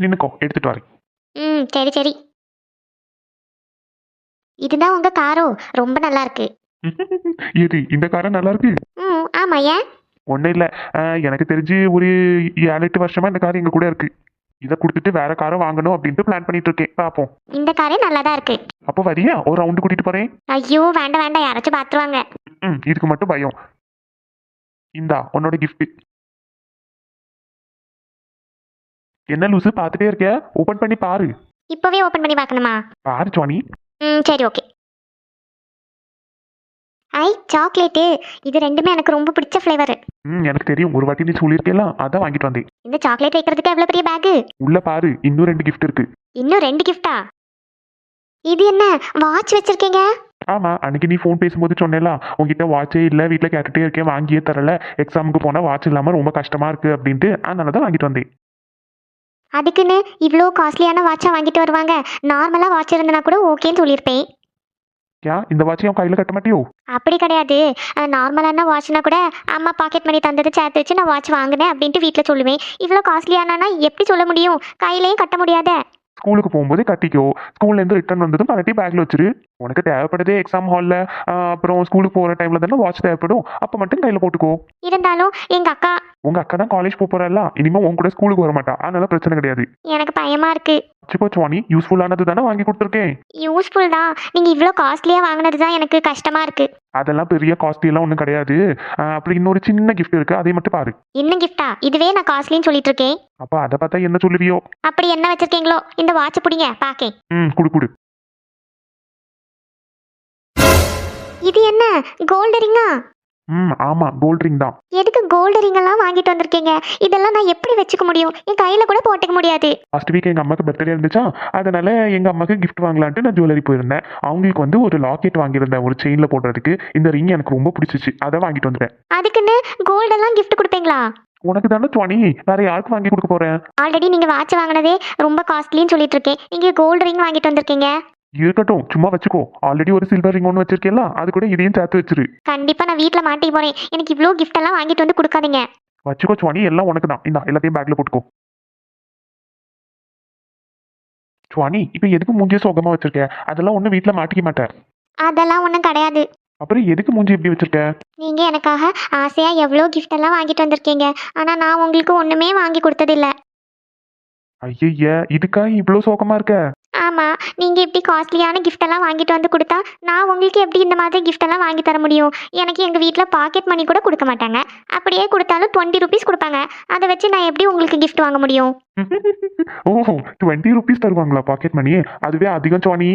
நின்னுக்கோ எடுத்துட்டு வரேன். ம் சரி சரி. இதுதான் உங்க காரோ ரொம்ப நல்லா இருக்கு. எது இந்த காரம் நல்லா இருக்கு? ம் ஆமா ஏன்? ஒன்றும் இல்லை. எனக்கு தெரிஞ்சு ஒரு ஏழு எட்டு வருஷமா இந்த கார் எங்க கூட இருக்கு. இதை கொடுத்துட்டு வேற காரை வாங்கணும் அப்படின்ட்டு பிளான் பண்ணிட்டு இருக்கேன். பார்ப்போம் இந்த காரே நல்லா தான் இருக்கு. அப்போ வரியா? ஒரு ரவுண்டு கூட்டிட்டு போறேன். ஐயோ வேண்டாம் வேண்டாம். யாராச்சும் பார்த்துருவாங்க ம் இதுக்கு மட்டும் பயம். இந்தா உன்னோட gift. என்ன லூசு பார்த்துட்டே இருக்க? ஓபன் பண்ணி பாரு. இப்போவே ஓப்பன் பண்ணி பார்க்கணுமா? பாரு சுவாணி. ம் சரி ஓகே ஐ சாக்லேட்டு. இது ரெண்டுமே எனக்கு ரொம்ப பிடிச்ச ஃப்ளேவர் ம் எனக்கு தெரியும். ஒரு வாட்டி நீ சொல்லியிருக்கேலாம் அதான் வாங்கிட்டு வந்தேன். இந்த சாக்லேட் வைக்கிறதுக்கு எவ்வளோ பெரிய பேகு உள்ள பாரு இன்னும் ரெண்டு gift இருக்கு. இன்னும் ரெண்டு கிஃப்டா இது என்ன வாட்ச் வச்சிருக்கீங்க? ஆமா அன்னைக்கு நீ ஃபோன் பேசும்போது சொன்னேல உங்ககிட்ட வாட்சே இல்ல வீட்ல கேட்டுட்டே இருக்கேன் வாங்கியே தரல எக்ஸாமுக்கு போனா வாட்ச் இல்லாம ரொம்ப கஷ்டமா இருக்கு அப்படின்ட்டு அதனால தான் வாங்கிட்டு வந்தேன். அதுக்குன்னு இவ்வளோ காஸ்ட்லியான வாட்சா வாங்கிட்டு வருவாங்க. நார்மலாக வாட்ச் இருந்தனா கூட ஓகேன்னு சொல்லியிருப்பேன் ஏன் இந்த வாட்சை என் கையில கட்ட மாட்டியோ? அப்படி கிடையாது. நார்மலான வாட்ச்னா கூட அம்மா பாக்கெட் மணி தந்ததை சேர்த்து வச்சு நான் வாட்ச் வாங்கினேன் அப்படின்ட்டு வீட்டில் சொல்லுவேன். இவ்வளோ காஸ்ட்லியானா எப்படி சொல்ல முடியும்? கையிலையும் கட்ட முடியாத. ஸ்கூலுக்கு போகும்போது கட்டிக்கோ. ஸ்கூல்ல இருந்து ரிட்டர்ன் வந்ததும் கரெக்டி பேக்ல வச்சிரு. உனக்கு தேவைப்படுதே எக்ஸாம் ஹால்ல அப்புறம் ஸ்கூலுக்கு போற டைம்ல தானே வாட்ச் தேவைப்படும். அப்ப மட்டும் கையில போட்டுக்கோ. இருந்தாலும் எங்கள் அக்கா உங்க அக்கா தான் காலேஜ் போறல்ல இனிமே உன் கூட ஸ்கூலுக்கு வர மாட்டா. அதனால பிரச்சனை கிடையாது. எனக்கு பயமாக இருக்குது வச்சுக்கோ சுவாணி. யூஸ்ஃபுல்லானது தானே வாங்கி கொடுத்துருக்கேன். யூஸ்ஃபுல் தான். நீங்கள் இவ்வளோ காஸ்ட்லியாக வாங்கினது தான் எனக்கு கஷ்டமாக இருக்குது அதெல்லாம் பெரிய காஸ்ட்லி எல்லாம் ஒன்றும் கிடையாது. அப்புறம் இன்னொரு சின்ன gift இருக்கு. அதை மட்டும் பாரு. இன்னும் கிஃப்டா இதுவே நான் காஸ்ட்லின்னு சொல்லிட்டு இருக்கேன் அப்ப அதை பார்த்தா என்ன சொல்லுவியோ? அப்படி என்ன வச்சிருக்கீங்களோ? இந்த வாட்ச் பிடிங்க. பாக்கேன். ம் குடு குடு. இது என்ன? கோல்டு ரிங்கா? ம் ஆமா கோல்ட் ரிங் தான். எதுக்கு கோல்டு ரிங் எல்லாம் வாங்கிட்டு வந்திருக்கீங்க? இதெல்லாம் நான் எப்படி வச்சுக்க முடியும்? என் கையில கூட போட்டுக்க முடியாது. லாஸ்ட் வீக் எங்க அம்மாக்கு பர்த்டே இருந்துச்சா? அதனால எங்க அம்மாக்கு gift வாங்கலான்ட்டு நான் ஜுவல்லரி போயிருந்தேன். அவங்களுக்கு வந்து ஒரு லாக்கெட் வாங்கியிருந்தேன் ஒரு செயின்ல போடுறதுக்கு. இந்த ரிங் எனக்கு ரொம்ப பிடிச்சிச்சு. அதை வாங்கிட்டு வந்துட்டேன். அதுக்குன்னு கோல்டெல்லாம் gift கொடுப்பீங்களா? உனக்கு தானே சுவாணி வேற யாருக்கு வாங்கி கொடுக்க போறேன்? ஆல்ரெடி நீங்க வாட்ச் வாங்கினதே ரொம்ப காஸ்ட்லின்னு சொல்லிட்டு இருக்கேன். நீங்க கோல்டு ரிங் வாங்கிட்டு வந்திருக்கீங்க. இருக்கட்டும் சும்மா வச்சுக்கோ. ஆல்ரெடி ஒரு சில்வர் ரிங் ஒன்று வச்சிருக்கேல்ல அது கூட இதையும் சேர்த்து வச்சிரு. கண்டிப்பா நான் வீட்ல மாட்டி போறேன். எனக்கு இவ்வளோ gift எல்லாம் வாங்கிட்டு வந்து கொடுக்காதீங்க. வச்சுக்கோ சுவாணி எல்லாம் உனக்கு தான். இந்தா எல்லாத்தையும் பேக்ல போட்டுக்கோ. சுவாணி இப்போ எதுக்கு மூஞ்சிய சோகமா வச்சிருக்க? அதெல்லாம் ஒன்றும் வீட்டில் மாட்டிக்க மாட்டேன். அதெல்லாம் ஒன்றும் கிடையாது. அப்புறம் எதுக்கு மூஞ்சி இப்படி வச்சிருக்க? நீங்க எனக்காக ஆசையா எவ்வளோ gift எல்லாம் வாங்கிட்டு வந்திருக்கீங்க. ஆனா நான் உங்களுக்கு ஒண்ணுமே வாங்கி கொடுத்ததில்ல. ஐயய்ய இதுக்காக இவ்வளோ சோகமா இருக்க? ஆமா நீங்க இப்படி காஸ்ட்லியான எல்லாம் வாங்கிட்டு வந்து கொடுத்தா நான் உங்களுக்கு எப்படி இந்த மாதிரி எல்லாம் வாங்கி தர முடியும்? எனக்கு எங்க வீட்ல பாக்கெட் மணி கூட கொடுக்க மாட்டாங்க. அப்படியே கொடுத்தாலும் டுவெண்ட்டி ருபீஸ் கொடுப்பாங்க. அதை வச்சு நான் எப்படி உங்களுக்கு gift வாங்க முடியும்? ஓ டுவெண்ட்டி ருபீஸ் தருவாங்களா பாக்கெட் மணி அதுவே அதிகம் சுவாணி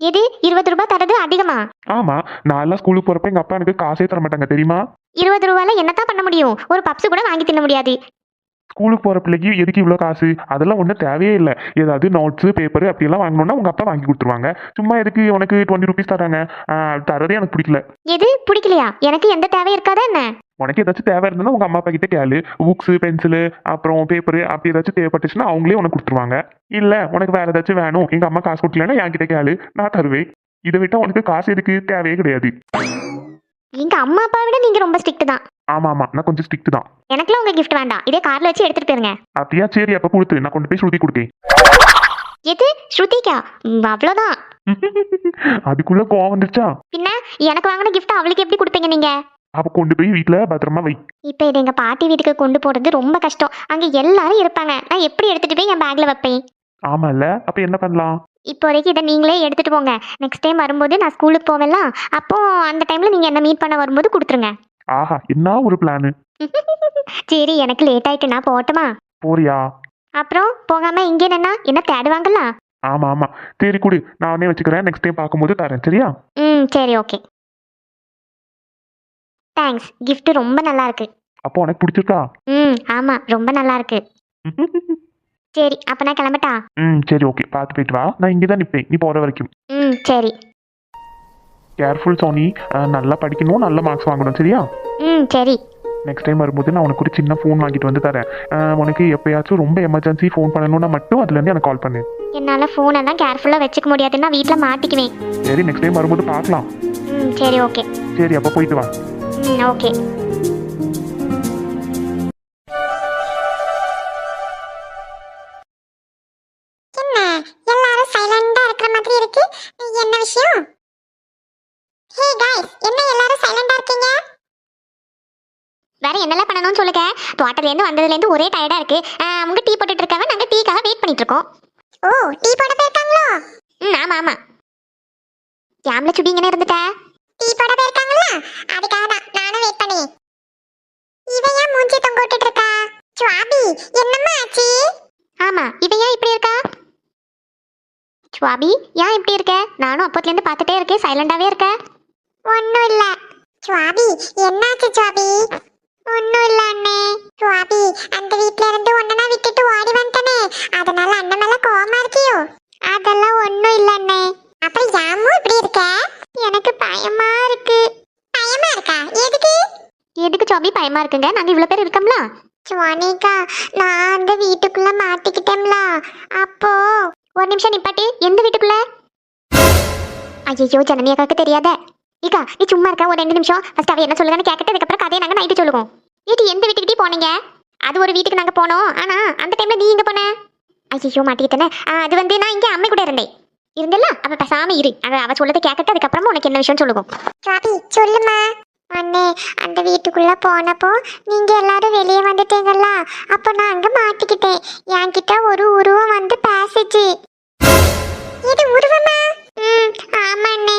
எது? இருபது ரூபாய் தரது அதிகமா? ஆமா நான் ஸ்கூலுக்கு போறப்ப எங்க அப்பா எனக்கு காசே தர மாட்டாங்க தெரியுமா? இருபது ரூபாயில என்னத்தான் பண்ண முடியும்? ஒரு பப்ஸ் கூட வாங்கி தின்ன முடியாது. ஸ்கூலுக்கு போற பிள்ளைக்கு எதுக்கு இவ்வளோ காசு? அதெல்லாம் ஒன்றும் தேவையே இல்லை. ஏதாவது நோட்ஸு பேப்பர் அப்படியெல்லாம் வாங்கணும்னா உங்க அப்பா வாங்கி கொடுத்துருவாங்க. சும்மா எதுக்கு உனக்கு டுவெண்ட்டி ருபீஸ் தராங்க தரதே எனக்கு பிடிக்கல. எது? பிடிக்கலையா? எனக்கு எந்த தேவை இருக்காதா என்ன? உனக்கு ஏதாச்சும் தேவை இருந்தாலும் உங்க அம்மா அப்பா கிட்ட கேளு. புக்ஸ் பென்சிலு அப்புறம் பேப்பர் அப்படி ஏதாச்சும் தேவைப்பட்டுச்சுன்னா அவங்களே உனக்கு கொடுத்துருவாங்க. இல்ல உனக்கு வேற ஏதாச்சும் வேணும் எங்க அம்மா காசு கொடுக்கலன்னா என்கிட்ட கேளு. நான் தருவேன். இதை விட்டா உனக்கு காசு எதுக்கு? தேவையே கிடையாது. எங்க அம்மா அப்பா விட நீங்க ரொம்ப ஸ்ட்ரிக்ட் தான். ஆமா ஆமா நான் கொஞ்சம் ஸ்ட்ரிக்ட் தான். எனக்குலாம் உங்க gift வேண்டாம். இதே கார்ல வச்சு எடுத்துட்டு போயிருங்க. அப்படியா? சரி அப்ப கொடுத்து. நான் கொண்டு போய் ஸ்ருதி கொடுக்கேன். எது? ஸ்ருதிக்கா? ம், அவ்வளவுதான். அதுக்குள்ள கோவம் வந்துருச்சா? பின்ன எனக்கு வாங்கின gift அவளுக்கு எப்படி கொடுப்பீங்க நீங்க? அப்ப கொண்டு போய் வீட்டுல பத்திரமா வை. இப்போ இது எங்க பாட்டி வீட்டுக்கு கொண்டு போறது ரொம்ப கஷ்டம். அங்க எல்லாரும் இருப்பாங்க. நான் எப்படி எடுத்துட்டு போய் என் பேக்ல வைப்பேன்? ஆமால அப்ப என்ன பண்ணலாம்? இப்போதைக்கு இதை நீங்களே எடுத்துட்டு போங்க. நெக்ஸ்ட் டைம் வரும்போது நான் ஸ்கூலுக்கு போவேன்ல. அப்போ அந்த டைம்ல நீங்க என்ன மீட் பண்ண வரும்போது கொடுத்துருங்க. ஆஹா என்ன ஒரு பிளானு சரி எனக்கு லேட் ஆயிட்டு நான் போகட்டுமா? போறியா? அப்புறம் போகாம இங்கே நின்னா என்ன தேடுவாங்கல்ல ஆமா ஆமா. சரி குடு. நானே வச்சுக்கிறேன். நெக்ஸ்ட் டைம் பார்க்கும்போது தரேன் சரியா? ம் சரி ஓகே தேங்க்ஸ் gift ரொம்ப நல்லா இருக்கு. அப்போ உனக்கு பிடிச்சிருக்கா? ம் ஆமா. ரொம்ப நல்லா இருக்கு. சரி அப்ப நான் கிளம்பட்டா? ம் சரி ஓகே பார்த்து போயிட்டு வா. நான் இங்கே தான் நிற்பேன் நீ போகிற வரைக்கும். ம் சரி. கேர்ஃபுல் சோனி நல்லா படிக்கணும் நல்ல மார்க்ஸ் வாங்கணும் சரியா? ம் சரி. நெக்ஸ்ட் டைம் வரும்போது நான் உனக்கு ஒரு சின்ன ஃபோன் வாங்கிட்டு வந்து தரேன். உனக்கு எப்பயாச்சும் ரொம்ப எமர்ஜென்சி ஃபோன் பண்ணணும்னா மட்டும் அதுலேருந்து எனக்கு கால் பண்ணு. என்னால ஃபோன் எல்லாம் கேர்ஃபுல்லா வச்சுக்க முடியாதுன்னா வீட்ல மாட்டிக்குவேன். சரி நெக்ஸ்ட் டைம் வரும்போது பார்க்கலாம். ம் சரி ஓகே சரி அப்போ போயிட்டு வா. ம் ஓகே தோட்டத்துலேருந்து வந்ததுலேருந்து ஒரே டயர்டா இருக்கு. ஆஹ், அவங்க டீ போட்டுட்டு இருக்காங்க நாங்க டீக்காக வெயிட் பண்ணிட்டு இருக்கோம். ஓ டீ போட போயிருக்காங்களோ? ம் ஆமா ஆமா. கேம்ல சுடிங்கன்னு இருந்துட்டா. டீ போட போயிருக்காங்களா? அதுக்காக தான் நானும் வெயிட் பண்ணி இவன் ஏன் மூஞ்சி தொங்க விட்டுட்டு இருக்கா? சுவாபி என்னம்மா ஆச்சு? ஆமா இவ ஏன் இப்படி இருக்கா? சுவாபி ஏன் இப்படி இருக்க? நானும் அப்போத்துலேருந்து பார்த்துட்டே இருக்கேன் சைலண்டாவே இருக்க. ஒண்ணும் இல்ல. சுவாபி என்னாச்சு சுவாபி? அந்த வீட்ல இருந்து ஒன்னனா விட்டுட்டு ஓடி வந்துட்டனே. அதனால அண்ணன் மேல கோவமா இருக்கியோ? அதெல்லாம் ஒண்ணும் இல்ல அண்ணே. அப்புறம் யாமும் இப்படி இருக்க? எனக்கு பயமா இருக்கு. பயமா இருக்கா? எதுக்கு? எதுக்கு சுவாபி பயமா இருக்குங்க? நாங்க இவ்வளவு பேர் இருக்கோம்ல. சுவானிகா நான் அந்த வீட்டுக்குள்ள மாட்டிக்கிட்டேன்ல. அப்போ ஒரு நிமிஷம் நிப்பாட்டு. எந்த வீட்டுக்குள்ள? ஐயோ ஜனனி அக்காக்கு தெரியாத. இக்கா நீ சும்மா இருக்க. ஒரு ரெண்டு நிமிஷம். ஃபர்ஸ்ட் அவ என்ன சொல்லுங்கன்னு கேட்கட்டு அதுக்கப்புறம் கதையை நாங்க நைட்டு சொல்லுவோம். ஏடி எந்த வீட்டுக்கிட்டே போனீங்க? அது ஒரு வீட்டுக்கு நாங்கள் போனோம். ஆனால் அந்த டைமில் நீ எங்க போன? ஐயோ மாட்டிக்கிட்டேனே. ஆ, அது வந்து நான் இங்கே அம்மை கூட இருந்தேன். இருந்தல்ல? அப்ப பேசாம இரு. அவ அவ சொல்லதை கேட்கட்டு அதுக்கப்புறமா உனக்கு என்ன விஷயம் சொல்லுவோம். சொல்லுமா? அண்ணே அந்த வீட்டுக்குள்ள போனப்போ நீங்க எல்லாரும் வெளியே வந்துட்டீங்கல்ல? அப்போ நான் அங்க மாட்டிக்கிட்டேன். என்கிட்ட ஒரு உருவம் வந்து பேசிச்சு. இது உருவமா? ம் ஆமா அண்ணே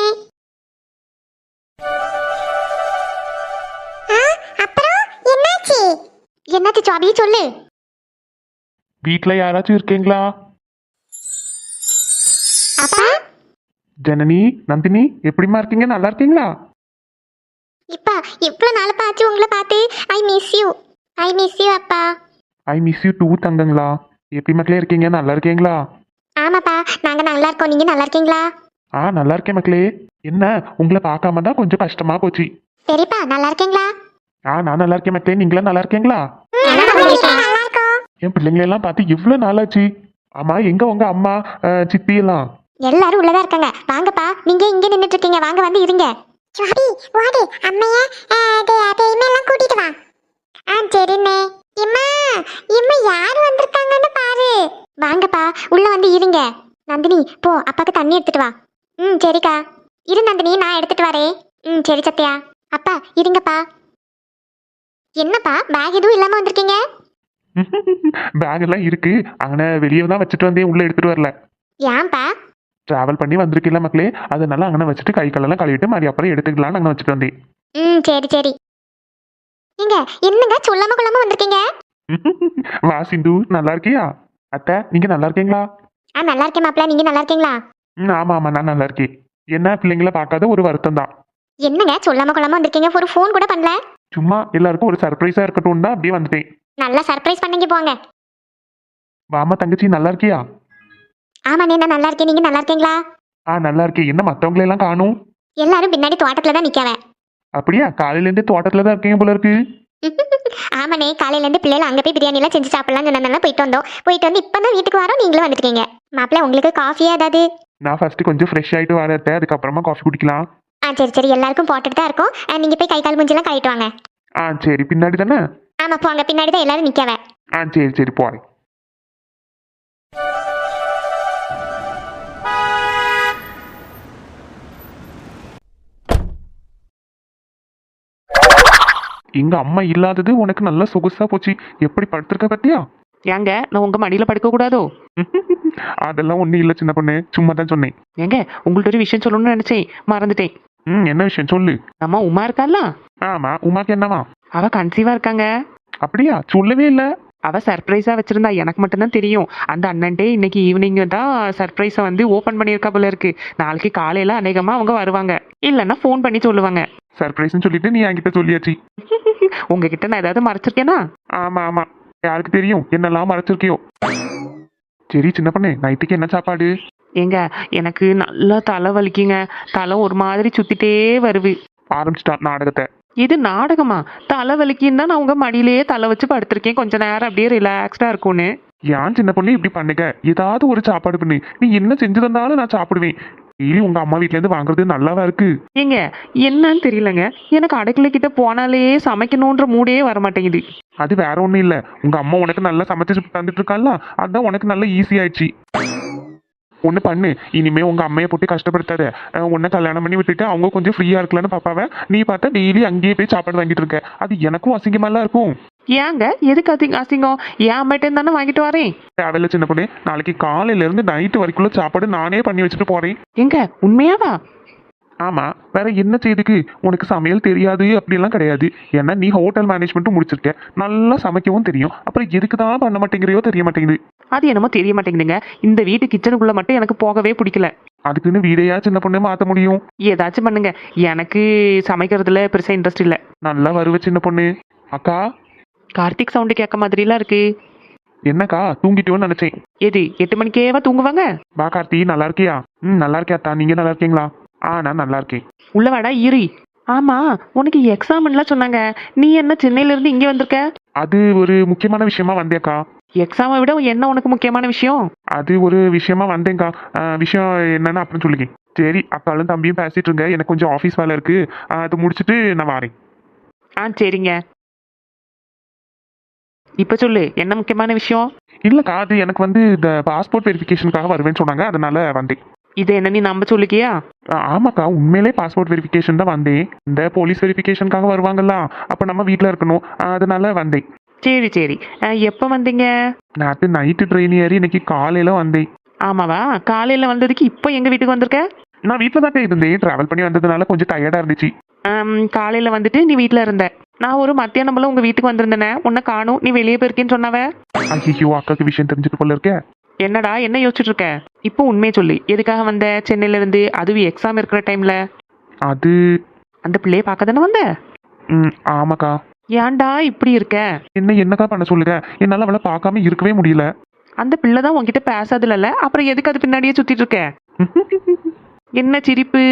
என்னாச்சு சுவாபி சொல்லு. வீட்ல யாராச்சும் இருக்கீங்களா? அப்பா? ஜனனி நந்தினி எப்படிம்மா இருக்கீங்க? நல்லா இருக்கீங்களா? இப்பா எவ்வளவு நாள் ஆச்சு உங்களை பார்த்து? I miss you I miss you அப்பா. ஐ மிஸ் யூ டூ தங்கங்களா. எப்படி மக்களே இருக்கீங்க? நல்லா இருக்கீங்களா? ஆமாப்பா நாங்க நல்லா இருக்கோம். நீங்க நல்லா இருக்கீங்களா? ஆ நல்லா இருக்கேன் மக்களே. என்ன உங்களை பார்க்காம தான் கொஞ்சம் கஷ்டமா போச்சு. பெரியப்பா நல்லா இருக்கீங்களா? ஆ நான் நல்லா இருக்கேன் மக்களே. நீங்களும் நல்லா இருக்கீங்களா? என் பிள்ளைங்களெல்லாம் பார்த்து எவ்வளோ நாளாச்சு. ஆமா எங்க உங்க அம்மா சித்தி எல்லாம்? எல்லாரும் உள்ளதா இருக்காங்க. வாங்கப்பா. நீங்க இங்க நின்னுட்டு இருக்கீங்க. வாங்க வந்து இருங்க. சுவாபி ஓடு. அம்மைய பேய்மெல்லாம் கூட்டிட்டு வா. ஆ சரிண்ணே. இம்மா இம்மா யார் வந்திருக்காங்கன்னு பாரு. வாங்கப்பா. உள்ள வந்து இருங்க. நந்தினி போ. அப்பாக்கு தண்ணி எடுத்துட்டு வா. ம் சரிக்கா. இரு நந்தினி. நான் எடுத்துட்டு வரேன். ம் சரி சத்யா. அப்பா இருங்கப்பா. என்னப்பா பேக் எதுவும் இல்லாம வந்திருக்கீங்க? பேக் எல்லாம் இருக்கு. அங்கே வெளியே தான் வச்சுட்டு வந்தேன். உள்ள எடுத்துட்டு வரல. ஏன்பா? டிராவல் பண்ணி வந்திருக்கில்ல மக்களே. அதனால அங்கே வச்சுட்டு கை காலெல்லாம் கழுவிட்டு மாதிரி அப்புறம் எடுத்துக்கலாம்னு அங்கே வச்சுட்டு வந்தேன். ம் சரி சரி. நீங்க என்னங்க சொல்லாம கொள்ளாம வந்திருக்கீங்க? வா சிந்து. நல்லா இருக்கியா? அத்தை நீங்க நல்லா இருக்கீங்களா? ஆ நல்லா இருக்கேன் மாப்பிள்ள நீங்க நல்லா இருக்கீங்களா? ம் ஆமா ஆமா. நான் நல்லா இருக்கேன். என்ன பிள்ளைங்கள பார்க்காத ஒரு வருத்தம் தான் என்னங்க சொல்லாம கொள்ளாம வந்திருக்கீங்க? ஒரு ஃபோன் கூட பண்ணல. சும்மா எல்லாருக்கும் ஒரு சர்ப்ரைஸா இருக்கட்டும் தான் அப்படியே வந்துட்டேன். நல்லா சர்ப்ரைஸ் பண்ணீங்க போங்க. வாமா தங்கச்சி நல்லா இருக்கியா? ஆமாண்ணே நான் நல்லா இருக்கேன் நீங்க நல்லா இருக்கீங்களா? ஆ நல்லா இருக்கேன் என்ன மற்றவங்களை எல்லாம் காணும்? எல்லாரும் பின்னாடி தோட்டத்துல தான் நிக்கவ அப்படியா? காலையில இருந்தே தோட்டத்துல தான் இருக்கீங்க போல இருக்கு. ஆமாண்ணே காலையில இருந்து பிள்ளைகள் அங்க போய் பிரியாணி எல்லாம் செஞ்சு சாப்பிடலாம் சொன்னதால போயிட்டு வந்தோம். போயிட்டு வந்து இப்பதான் வீட்டுக்கு வரோம் நீங்களும் வந்துருக்கீங்க மாப்பிள்ள உங்களுக்கு காஃபியா ஏதாவது? நான் ஃபர்ஸ்ட் கொஞ்சம் ஃப்ரெஷ் ஆயிட்டு வரேன் அதுக்கப்புறமா காஃபி குடிக்கலாம். சரி சரி. எல்லாருக்கும் போட்டுட்டு தான் இருக்கும். நீங்க போய் கை கால் மூஞ்செல்லாம் கழிட்டு வாங்க ஆ சரி. பின்னாடி தானே? ஆமா போங்க. பின்னாடி தான் எல்லாரும் நிக்கவ. ஆ சரி சரி. போறேன். எங்க அம்மா இல்லாதது உனக்கு நல்லா சொகுசா போச்சு. எப்படி படுத்திருக்க பத்தியா? ஏங்க நான் உங்க மடியில படுக்க கூடாதோ? அதெல்லாம் ஒண்ணும் இல்ல சின்ன பொண்ணு. சும்மா தான் சொன்னேன். ஏங்க உங்கள்ட்ட ஒரு விஷயம் சொல்லணும்னு நினைச்சேன். மறந்துட்டேன். ம் என்ன விஷயம்? சொல்லு. நம்ம உமா இருக்கால ஆமா உமாக்கு என்னவா அவ கன்சீவா இருக்காங்க. அப்படியா? சொல்லவே இல்ல. அவ சர்ப்ரைஸா வச்சிருந்தா எனக்கு மட்டும்தான் தெரியும். அந்த அண்ணன்டே இன்னைக்கு ஈவினிங் தான் சர்ப்ரைஸை வந்து ஓபன் பண்ணியிருக்கா போல இருக்கு. நாளைக்கு காலையில அநேகமா அவங்க வருவாங்க. இல்லைன்னா ஃபோன் பண்ணி சொல்லுவாங்க. சர்ப்ரைஸ்னு சொல்லிட்டு நீ என்கிட்ட சொல்லியாச்சு. உங்ககிட்ட நான் ஏதாவது மறைச்சிருக்கேனா? ஆமா ஆமா. யாருக்கு தெரியும்? என்னெல்லாம் மறைச்சிருக்கியோ? சரி சின்ன பொண்ணு நைட்டுக்கு என்ன சாப்பாடு? ஏங்க எனக்கு நல்லா தலை வலிக்குங்க. தலை ஒரு மாதிரி சுத்திட்டே வருது. ஆரம்பிச்சிட்டா நாடகத்தை. இது நாடகமா? தலை வலிக்குன்னு தான் நான் உங்க மடியிலேயே தலை வச்சு படுத்திருக்கேன். கொஞ்ச நேரம் அப்படியே ரிலாக்ஸ்டா இருக்கும்னு. ஏன் சின்ன பொண்ணு இப்படி பண்ணுங்க? ஏதாவது ஒரு சாப்பாடு பண்ணு. நீ என்ன செஞ்சு தந்தாலும் நான் சாப்பிடுவேன். டெய்லி உங்க அம்மா வீட்ல இருந்து வாங்குறது நல்லாவா இருக்கு? ஏங்க என்னன்னு தெரியலங்க. எனக்கு அடுக்கலை கிட்ட போனாலே சமைக்கணுன்ற மூடே வர மாட்டேங்குது அது வேற ஒண்ணும் இல்ல. உங்க அம்மா உனக்கு நல்லா சமைச்சு தந்துட்டு இருக்கால அதான் உனக்கு நல்லா ஈஸி ஆயிடுச்சு. ஒன்று பண்ணு. இனிமே உங்க அம்மையை போட்டு கஷ்டப்படுத்தாத. உன்னை கல்யாணம் பண்ணி விட்டுட்டு அவங்க கொஞ்சம் ஃப்ரீயா இருக்கலாம்னு பாப்பாவ நீ பார்த்தா டெய்லி அங்கேயே போய் சாப்பாடு வாங்கிட்டு இருக்க. அது எனக்கும் அசிங்கமாலாம் இருக்கும். ஏங்க எதுக்கு அசிங்க அசிங்கம்? என் அம்மாட்டேருந்து தானே வாங்கிட்டு வரேன். தேவையில்ல சின்ன பொண்ணு நாளைக்கு காலையில இருந்து நைட்டு வரைக்குள்ள சாப்பாடு நானே பண்ணி வச்சுட்டு போறேன். எங்க உண்மையாவா? ஆமா வேற என்ன செய்துக்கு? உனக்கு சமையல் தெரியாது அப்படிலாம் கிடையாது. ஏன்னா நீ ஹோட்டல் மேனேஜ்மெண்ட்டும் முடிச்சிருக்க. நல்லா சமைக்கவும் தெரியும். அப்புறம் எதுக்கு தான் பண்ண மாட்டேங்கிறியோ தெரிய மாட்டேங்குது. அது என்னமோ தெரிய மாட்டேங்குதுங்க. இந்த வீட்டு கிச்சனுக்குள்ள மட்டும் எனக்கு போகவே பிடிக்கல. அதுக்குன்னு வீடையா சின்ன பொண்ணு மாத்த முடியும்? ஏதாச்சும் பண்ணுங்க. எனக்கு சமைக்கிறதுல பெருசா இன்ட்ரெஸ்ட் இல்ல. நல்லா வருவ சின்ன பொண்ணு. அக்கா? கார்த்திக் சவுண்டு கேட்க மாதிரிலாம் இருக்கு. என்னக்கா? தூங்கிட்டோன்னு நினைச்சேன். எது எட்டு மணிக்கேவா தூங்குவாங்க? வா கார்த்தி. நல்லா இருக்கியா? ம் நல்லா இருக்கியாத்தா நீங்க நல்லா இருக்கீங்களா? ஆ நான் நல்லா இருக்கேன் உள்ள வாடா இரு. ஆமா உனக்கு எக்ஸாம்லாம் சொன்னாங்க. நீ என்ன சென்னையில இருந்து இங்க வந்திருக்க? அது ஒரு முக்கியமான விஷயமா வந்தேக்கா எக்ஸாமை விட என்ன உனக்கு முக்கியமான விஷயம்? அது ஒரு விஷயமா வந்தேங்க்கா விஷயம் என்னன்னு அப்புறம் சொல்லுங்க. சரி அக்காலும் தம்பியும் பேசிட்டு இருங்க. எனக்கு கொஞ்சம் ஆஃபீஸ் வேலை இருக்கு. அது முடிச்சுட்டு நான் வரேன். ஆ சரிங்க. இப்ப சொல்லு என்ன முக்கியமான விஷயம்? இல்லக்கா அது எனக்கு வந்து இந்த பாஸ்போர்ட் வெரிஃபிகேஷனுக்காக வருவேன்னு சொன்னாங்க. அதனால வந்தேன். இதை என்ன நீ நம்ப சொல்லிக்கியா ஆமாக்கா உண்மையிலே பாஸ்போர்ட் வெரிஃபிகேஷன் தான் வந்தேன். இந்த போலீஸ் வெரிஃபிகேஷனுக்காக வருவாங்கல்ல அப்போ நம்ம வீட்டில் இருக்கணும். அதனால வந்தேன். சரி சரி. எப்ப வந்தீங்க? நேற்று நைட்டு ட்ரெயின் ஏறி இன்னைக்கு காலையில வந்தேன். ஆமாவா? காலையில வந்ததுக்கு இப்போ எங்க வீட்டுக்கு வந்திருக்க? நான் வீட்டில் தான் இருந்தேன். ட்ராவல் பண்ணி வந்ததுனால கொஞ்சம் டயர்டாக இருந்துச்சு. காலையில வந்துட்டு நீ வீட்ல இருந்த. நான் ஒரு மத்தியானம் போல உங்க வீட்டுக்கு வந்திருந்தேனே. உன்னை காணும். நீ வெளியே போயிருக்கேன்னு சொன்னவ? ஐயோ அக்காக்கு விஷயம் தெரிஞ்சுட்டு போல இருக்கே. என்னடா என்ன யோசிச்சுட்டு இருக்க இப்போ உண்மையை சொல்லு. எதுக்காக வந்த? சென்னையில இருந்து அதுவும் எக்ஸாம் இருக்கிற டைம்ல அது அந்த பிள்ளைய பார்க்க தானே வந்த? ம் ஆமாக்கா. ஏன்டா இப்படி இருக்க? என்ன என்னக்கா பண்ண சொல்லுங்க என்னால் அவளை பார்க்காம இருக்கவே முடியல. அந்த பிள்ளை தான் உன்கிட்ட பேசாதுல அப்புறம் எதுக்கு அது பின்னாடியே சுத்திட்டு இருக்க? என்ன சிரிப்பு?